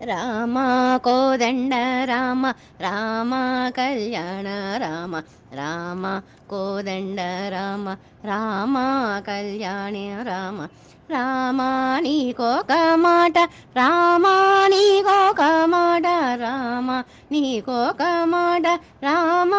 రామ కోదండ రామ రామ కళ్యాణ రామ రామ కోదండ రామ రామ కళ్యాణ రామ రామ నీకొక మాట రామ నీకొక మాట రామ నీకొక మాట రామ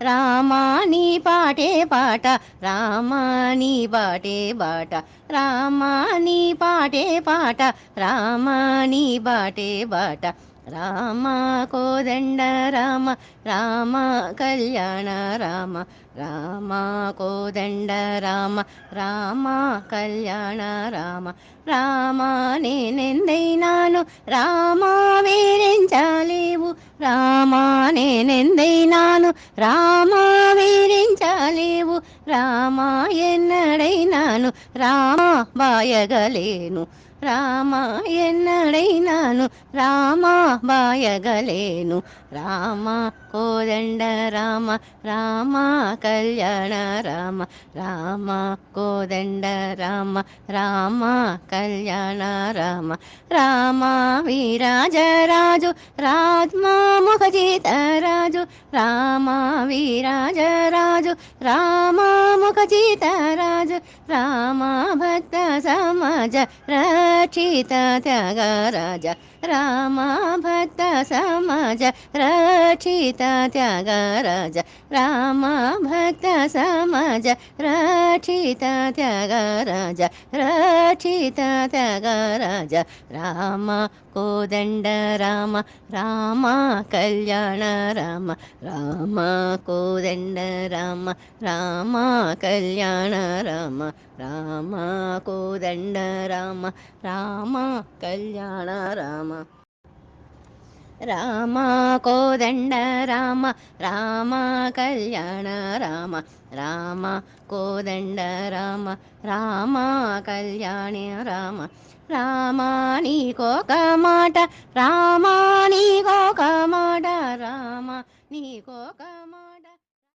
రామాని పాటే పాట రామాని బాటే బాట రామాని పాటే పాట రామాని బాటే బాట రామ కోదండ రామ రామ కళ్యాణ రామ రామ కోదండ రామ రామ కళ్యాణ రామ. రామ నేనెందైనాను రామ వీరించలేవు రామా నేనెందైనాను రామా వీరించలేవు రామా ఎన్న ఎన్నడైనాను రామ బాయగలేను రామ ఎన్నడైనాను రామ బాయగలేను రామ కోదండ రామ రామ కళ్యాణ రామ రామ కోదండ రామ రామ కళ్యాణ రామ. రామ వీరాజరాజు రాజ్మా ముఖజిత రాజు రామ వీరాజరాజు రామ ముఖజిత రాజు రా రామ భక్త సమాజ రక్షిత త్యాగరాజ రామ భక్త సమాజ రాజ రక్షిత త్యాగ రాజ రామ భక్త సమాజ రక్షిత త్యాగ రాజ రక్షిత త్యాగ రాజ రామ కోదండ రామ రామ కళ్యాణ రామ రామ కోదండ రామ రామ కళ్యాణ రామ రామ కోదండ రామ రామ కళ్యాణ రామ. రామ కోదండ రామ రామ కళ్యాణ రామ రామ కోదండ రామ రామ కళ్యాణ రామ రామ నీకొక మాట రామ నీకొక మాట రామ నీకొక